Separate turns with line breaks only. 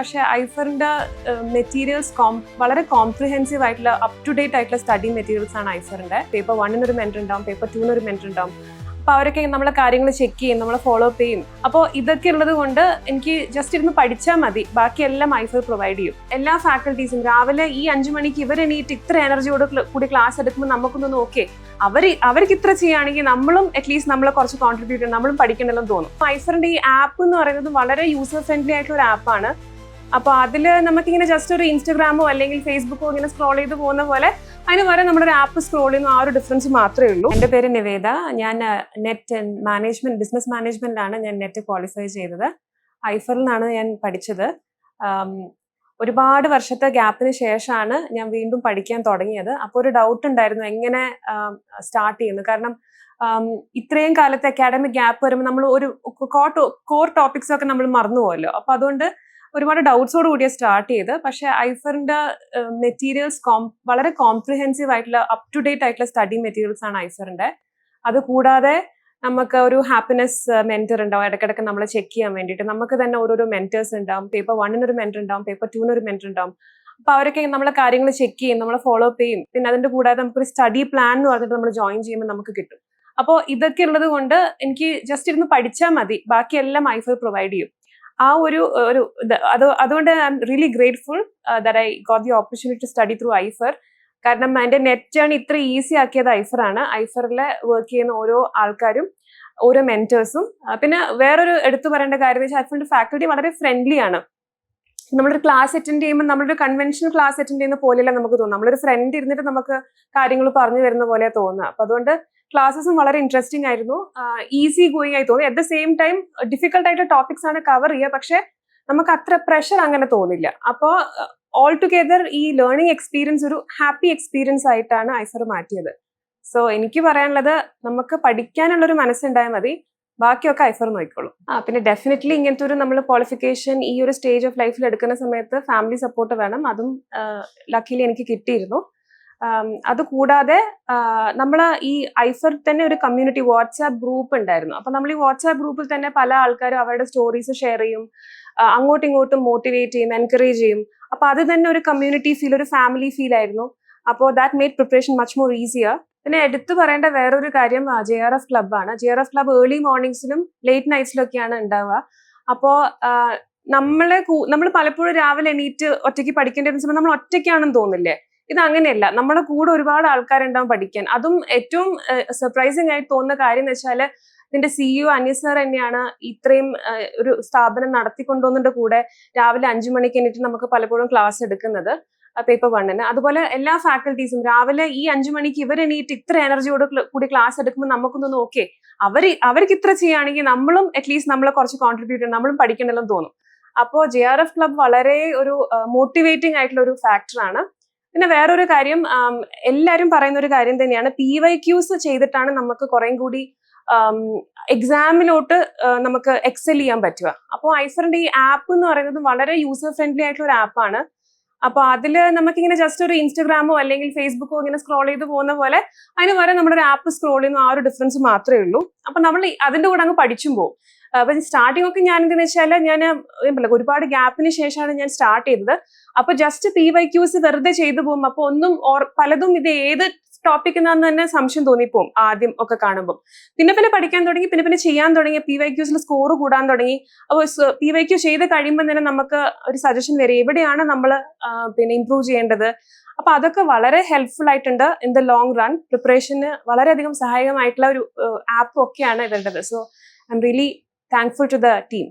പക്ഷേ ഐഫറിന്റെ മെറ്റീരിയൽസ് കോം വളരെ കോംപ്രിഹെൻസീവ് ആയിട്ടുള്ള അപ് ടു ഡേറ്റ് ആയിട്ടുള്ള സ്റ്റഡി മെറ്റീരിയൽസ് ആണ് ഐഫറിന്റെ. പേപ്പർ വണ്ണിന് ഒരു മെന്റർ ഉണ്ടാവും പേപ്പർ ടൂവിന് ഒരു മെന്റർ ഉണ്ടാവും. അപ്പോൾ അവരൊക്കെ നമ്മളെ കാര്യങ്ങൾ ചെക്ക് ചെയ്യും നമ്മളെ ഫോളോ അപ്പ് ചെയ്യും. അപ്പോൾ ഇതൊക്കെ ഉള്ളത് കൊണ്ട് എനിക്ക് ജസ്റ്റ് ഇരുന്ന് പഠിച്ചാൽ മതി. ബാക്കിയെല്ലാം ഐഫർ പ്രൊവൈഡ് ചെയ്യും. എല്ലാ ഫാക്കൽറ്റീസും രാവിലെ ഈ അഞ്ചു മണിക്ക് ഇവർ എണീറ്റ് ഇത്ര എനർജിയോട് കൂടി ക്ലാസ് എടുക്കുമ്പോൾ നമുക്കൊന്നും നോക്കേ അവർ അവർക്ക് ഇത്ര ചെയ്യുകയാണെങ്കിൽ നമ്മളും അറ്റ്ലീസ്റ്റ് നമ്മളെ കുറച്ച് കോൺട്രിബ്യൂട്ട് ചെയ്യണം നമ്മളും പഠിക്കണമെന്ന് തോന്നും. ഐഫറിന്റെ ഈ ആപ്പ് എന്ന് പറയുന്നത് വളരെ യൂസർ ഫ്രണ്ട്ലി ആയിട്ടുള്ള ഒരു ആപ്പാണ് അപ്പോൾ അതിൽ നമുക്കിങ്ങനെ ജസ്റ്റ് ഒരു ഇൻസ്റ്റഗ്രാമോ അല്ലെങ്കിൽ ഫേസ്ബുക്കോ ഇങ്ങനെ സ്ക്രോൾ ചെയ്ത് പോകുന്ന പോലെ അതിന് വരെ നമ്മുടെ ഒരു ആപ്പ് സ്ക്രോൾ ചെയ്യുന്ന ആ ഒരു ഡിഫറൻസ് മാത്രമേ ഉള്ളൂ. എന്റെ പേര് നിവേദ. ഞാൻ നെറ്റ് മാനേജ്മെന്റ് ബിസിനസ് മാനേജ്മെന്റിലാണ് ഞാൻ നെറ്റ് ക്വാളിഫൈ ചെയ്തത്. ഐഫറിൽ നിന്നാണ് ഞാൻ പഠിച്ചത്. ഒരുപാട് വർഷത്തെ ഗ്യാപ്പിന് ശേഷമാണ് ഞാൻ വീണ്ടും പഠിക്കാൻ തുടങ്ങിയത്. അപ്പോൾ ഒരു ഡൗട്ട് ഉണ്ടായിരുന്നു എങ്ങനെ സ്റ്റാർട്ട് ചെയ്യുന്നു കാരണം ഇത്രയും കാലത്തെ അക്കാഡമിക് ഗ്യാപ്പ് വരുമ്പോൾ നമ്മൾ ഒരു കോർ ടോപ്പിക്സ് ഒക്കെ നമ്മൾ മറന്നു പോകല്ലോ അപ്പൊ അതുകൊണ്ട് ഒരുപാട് ഡൗട്ട്സോട് കൂടിയ സ്റ്റാർട്ട് ചെയ്ത്. പക്ഷെ ഐഫറിന്റെ മെറ്റീരിയൽസ് കോം വളരെ കോംപ്രിഹെൻസീവ് ആയിട്ടുള്ള അപ് ടു ഡേറ്റ് ആയിട്ടുള്ള സ്റ്റഡി മെറ്റീരിയൽസ് ആണ് ഐഫറിന്റെ. അത് കൂടാതെ നമുക്ക് ഒരു ഹാപ്പിനെസ് മെന്റർ ഉണ്ടാവും. ഇടയ്ക്കിടയ്ക്ക് നമ്മളെ ചെക്ക് ചെയ്യാൻ വേണ്ടിയിട്ട്. നമുക്ക് തന്നെ ഓരോരോ മെന്റേഴ്സ് ഉണ്ടാവും. പേപ്പർ വണ്ണിന് ഒരു മെന്റർ ഉണ്ടാവും. പേപ്പർ ടൂവിനൊരു മെന്റർ ഉണ്ടാവും. അപ്പൊ അവരൊക്കെ നമ്മളെ കാര്യങ്ങൾ ചെക്ക് ചെയ്യും. നമ്മളെ ഫോളോ അപ്പ് ചെയ്യും. പിന്നെ അതിന്റെ കൂടാതെ നമുക്കൊരു സ്റ്റഡി പ്ലാൻ എന്ന് പറഞ്ഞിട്ട് നമ്മൾ ജോയിൻ ചെയ്യുമ്പോൾ നമുക്ക് കിട്ടും. അപ്പോൾ ഇതൊക്കെ ഉള്ളത് കൊണ്ട് എനിക്ക് ജസ്റ്റ് ഇരുന്ന് പഠിച്ചാൽ മതി. ബാക്കിയെല്ലാം ഐഫർ പ്രൊവൈഡ് ചെയ്യും. ആ ഒരു ഒരു അത് അതുകൊണ്ട് I am really grateful that I got the opportunity to study through ഐഫർ കാരണം എന്റെ നെറ്റ് ആണ് ഇത്ര ഈസി ആക്കിയത് ഐഫറാണ് ഐഫറിൽ വർക്ക് ചെയ്യുന്ന ഓരോ ആൾക്കാരും ഓരോ മെന്റേഴ്സും പിന്നെ വേറൊരു എടുത്തു പറയേണ്ട കാര്യം വെച്ചാൽ ഐഫറിന്റെ ഫാക്കൽറ്റി വളരെ ഫ്രണ്ട്ലി ആണ്. നമ്മളൊരു ക്ലാസ് അറ്റൻഡ് ചെയ്യുമ്പോൾ നമ്മളൊരു കൺവെൻഷണൽ ക്ലാസ് അറ്റൻഡ് ചെയ്യുന്ന പോലെയല്ല നമുക്ക് തോന്നും നമ്മളൊരു ഫ്രണ്ട് ഇരുന്നിട്ട് നമുക്ക് കാര്യങ്ങൾ പറഞ്ഞു വരുന്ന പോലെ തോന്നുക. അപ്പൊ അതുകൊണ്ട് ക്ലാസ്സസും വളരെ ഇൻട്രസ്റ്റിംഗ് ആയിരുന്നു. ഈസി ഗോയിങ് ആയി തോന്നി. At the same time difficult ആയിട്ട് ടോപ്പിക്സ് ആണ് കവർ ചെയ്യുക. പക്ഷെ നമുക്ക് അത്ര പ്രഷർ അങ്ങനെ തോന്നില്ല. അപ്പോൾ ഓൾ ടുഗെദർ ഈ ലേണിംഗ് എക്സ്പീരിയൻസ് ഒരു ഹാപ്പി എക്സ്പീരിയൻസ് ആയിട്ടാണ് ഐസർ മാറ്റിയത്. സോ എനിക്ക് പറയാനുള്ളത് നമുക്ക് പഠിക്കാനുള്ളൊരു മനസ്സുണ്ടായാൽ മതി. ബാക്കിയൊക്കെ ഐഫർ നോക്കിക്കോളും. ആ പിന്നെ ഡെഫിനറ്റ്ലി ഇങ്ങനത്തെ ഒരു നമ്മൾ ക്വാളിഫിക്കേഷൻ ഈ ഒരു സ്റ്റേജ് ഓഫ് ലൈഫിൽ എടുക്കുന്ന സമയത്ത് ഫാമിലി സപ്പോർട്ട് വേണം. അതും ലക്കിലി എനിക്ക് കിട്ടിയിരുന്നു. ആം, അത് കൂടാതെ നമ്മൾ ഈ ഐഫർ തന്നെ ഒരു കമ്മ്യൂണിറ്റി വാട്സാപ്പ് ഗ്രൂപ്പ് ഉണ്ടായിരുന്നു. അപ്പൊ നമ്മൾ ഈ വാട്സാപ്പ് ഗ്രൂപ്പിൽ തന്നെ പല ആൾക്കാരും അവരുടെ സ്റ്റോറീസ് ഷെയർ ചെയ്യും അങ്ങോട്ടും ഇങ്ങോട്ടും മോട്ടിവേറ്റ് ചെയ്യും എൻകറേജ് ചെയ്യും. അപ്പൊ അത് തന്നെ ഒരു കമ്മ്യൂണിറ്റി ഫീൽ ഒരു ഫാമിലി ഫീൽ ആയിരുന്നു. അപ്പോൾ that made preparation much more easier പിന്നെ എടുത്തു പറയേണ്ട വേറൊരു കാര്യം J R F ക്ലബ്ബാണ് J R F club early മോർണിംഗ്സിലും late നൈറ്റ്സിലൊക്കെയാണ് ഉണ്ടാവുക. അപ്പോൾ നമ്മളെ നമ്മൾ പലപ്പോഴും രാവിലെ എണീറ്റ് ഒറ്റയ്ക്ക് പഠിക്കേണ്ടി വരുന്ന സമയത്ത് നമ്മൾ ഒറ്റയ്ക്കാണെന്ന് തോന്നില്ലേ? ഇത് അങ്ങനെയല്ല നമ്മുടെ കൂടെ ഒരുപാട് ആൾക്കാരുണ്ടാവും പഠിക്കാൻ. അതും ഏറ്റവും സർപ്രൈസിങ് ആയി തോന്നുന്ന കാര്യം എന്ന് വെച്ചാൽ ഇതിന്റെ സിഇഒ അനീസ് സാർ തന്നെയാണ് ഇത്രയും ഒരു സ്ഥാപനം നടത്തിക്കൊണ്ടുവന്നതിന്റെ കൂടെ രാവിലെ അഞ്ചു മണിക്ക് എന്നിട്ട് നമുക്ക് പലപ്പോഴും ക്ലാസ് എടുക്കുന്നത് പേപ്പർ വണ്ണിന് അതുപോലെ എല്ലാ ഫാക്കൽറ്റീസും രാവിലെ ഈ അഞ്ചു മണിക്ക് ഇവർ എണീറ്റ് ഇത്ര എനർജിയോട് കൂടി ക്ലാസ് എടുക്കുമ്പോൾ നമുക്കൊന്ന് ഓക്കെ അവർ അവർക്ക് ഇത്ര ചെയ്യുകയാണെങ്കിൽ നമ്മളും അറ്റ്ലീസ്റ്റ് നമ്മളെ കുറച്ച് കോൺട്രിബ്യൂട്ട് ചെയ്യണം നമ്മളും പഠിക്കണമെന്ന് തോന്നും. അപ്പോൾ ജെ ആർ എഫ് ക്ലബ് വളരെ ഒരു മോട്ടിവേറ്റിംഗ് ആയിട്ടുള്ള ഒരു ഫാക്ടറാണ് പിന്നെ വേറൊരു കാര്യം എല്ലാവരും പറയുന്ന ഒരു കാര്യം തന്നെയാണ്. പി വൈ ക്യൂസ് ചെയ്തിട്ടാണ് നമുക്ക് കുറേം കൂടി എക്സാമിലോട്ട് നമുക്ക് എക്സൽ ചെയ്യാൻ പറ്റുക. അപ്പോൾ ഐഫറിന്റെ ഈ ആപ്പ് എന്ന് പറയുന്നത് വളരെ യൂസർ ഫ്രണ്ട്ലി ആയിട്ടുള്ള ഒരു ആപ്പാണ് അപ്പോൾ അതിൽ നമുക്കിങ്ങനെ ജസ്റ്റ് ഒരു ഇൻസ്റ്റഗ്രാമോ അല്ലെങ്കിൽ ഫേസ്ബുക്കോ ഇങ്ങനെ സ്ക്രോൾ ചെയ്ത് പോകുന്ന പോലെ അതിന് വരെ നമ്മുടെ ഒരു ആപ്പ് സ്ക്രോൾ ചെയ്യുന്ന ആ ഒരു ഡിഫറൻസ് മാത്രമേ ഉള്ളൂ. അപ്പൊ നമ്മൾ അതിന്റെ കൂടെ അങ്ങ് പഠിച്ചും പോകും അപ്പൊ സ്റ്റാർട്ടിംഗ് ഒക്കെ ഞാൻ എന്തെന്ന് വെച്ചാൽ ഞാൻ ഒരുപാട് ഗ്യാപ്പിന് ശേഷമാണ് ഞാൻ സ്റ്റാർട്ട് ചെയ്തത്. അപ്പൊ ജസ്റ്റ് പി വൈ ക്യൂസ് വെറുതെ ചെയ്തു പോകും. അപ്പൊ ഒന്നും പലതും ഇത് ഏത് ടോപ്പിക് എന്നാന്ന് തന്നെ സംശയം തോന്നിപ്പോവും ആദ്യം ഒക്കെ കാണുമ്പോൾ പിന്നെ പിന്നെ പഠിക്കാൻ തുടങ്ങി പിന്നെ പിന്നെ ചെയ്യാൻ തുടങ്ങി പി വൈ ക്യൂസിൽ സ്കോർ കൂടാൻ തുടങ്ങി. അപ്പോൾ പി വൈ ക്യൂ ചെയ്ത് കഴിയുമ്പോൾ തന്നെ നമുക്ക് ഒരു സജഷൻ വരും എവിടെയാണ് നമ്മൾ പിന്നെ ഇമ്പ്രൂവ് ചെയ്യേണ്ടത്? അപ്പൊ അതൊക്കെ വളരെ ഹെൽപ്ഫുൾ ആയിട്ടുണ്ട് ഇൻ ദ ലോങ് റൺ പ്രിപ്പറേഷന് വളരെയധികം സഹായകമായിട്ടുള്ള ഒരു ആപ്പ് ഒക്കെയാണ് ഇതേണ്ടത് so I am really thankful to the team